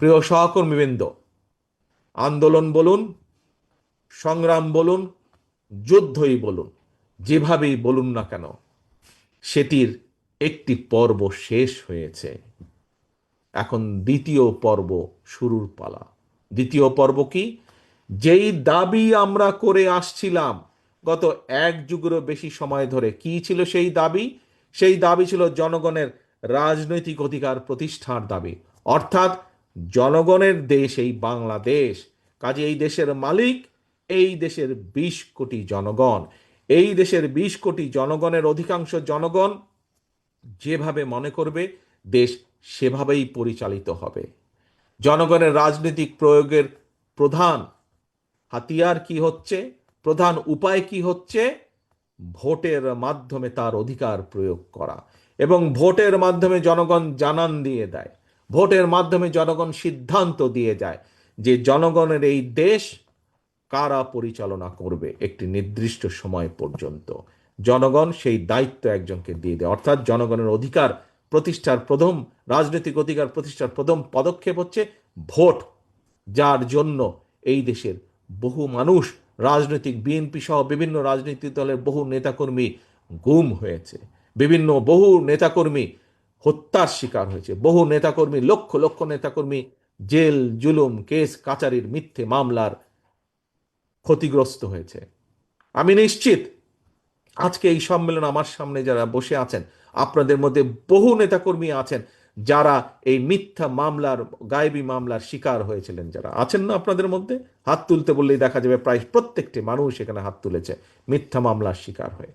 প্রিয় সহকর্মীবৃন্দ, আন্দোলন বলুন, সংগ্রাম বলুন, যুদ্ধই বলুন, যেভাবেই বলুন না কেন, সেটির একটি পর্ব শেষ হয়েছে। এখন দ্বিতীয় পর্ব শুরুর পালা। দ্বিতীয় পর্ব কি? যেই দাবি আমরা করে আসছিলাম, গত এক যুগেরও বেশি সময় ধরে কি ছিল সেই দাবি? সেই দাবি ছিল জনগণের রাজনৈতিক অধিকার প্রতিষ্ঠার দাবি। অর্থাৎ জনগণের দেশ এই বাংলাদেশ। কাজে এই দেশের মালিক, এই দেশের বিশ কোটি জনগণ। এই দেশের বিশ কোটি জনগণের অধিকাংশ জনগণ যেভাবে মনে করবে, দেশ সেভাবেই পরিচালিত হবে। জনগণের রাজনৈতিক প্রয়োগের প্রধান হাতিয়ার কি হচ্ছে? প্রধান উপায় কি হচ্ছে? ভোটের মাধ্যমে তার অধিকার প্রয়োগ করা এবং ভোটের মাধ্যমে জনগণ জানান দিয়ে দেয়। ভোটের মাধ্যমে জনগণ সিদ্ধান্ত দিয়ে যায় যে জনগণের এই দেশ কারা পরিচালনা করবে একটি নির্দিষ্ট সময় পর্যন্ত। জনগণ সেই দায়িত্ব একজনকে দিয়ে দেয়। অর্থাৎ জনগণের অধিকার প্রতিষ্ঠার প্রথম, রাজনৈতিক অধিকার প্রতিষ্ঠার প্রথম পদক্ষেপ হচ্ছে ভোট। যার জন্য এই দেশের বহু মানুষ, রাজনৈতিক বিএনপি সহ বিভিন্ন রাজনৈতিক দলের বহু নেতাকর্মী গুম হয়েছে। বিভিন্ন বহু নেতাকর্মী হত্যার শিকার হয়েছে। বহু নেতাকর্মী, লক্ষ লক্ষ নেতাকর্মী জেল, জুলুম, কেস, কাচারির মিথ্যে মামলার ক্ষতিগ্রস্ত হয়েছে। আমি নিশ্চিত আজকে এই সম্মেলন আমার সামনে যারা বসে আছেন, আপনাদের মধ্যে বহু নেতাকর্মী আছেন যারা এই মিথ্যা মামলার, গায়েবী মামলার শিকার হয়েছিলেন যারা। আছেন না আপনাদের মধ্যে? হাত তুলতে বললেই দেখা যাবে, প্রায় প্রত্যেকটি মানুষ এখানে হাত তুলেছে মিথ্যা মামলার শিকার হয়ে।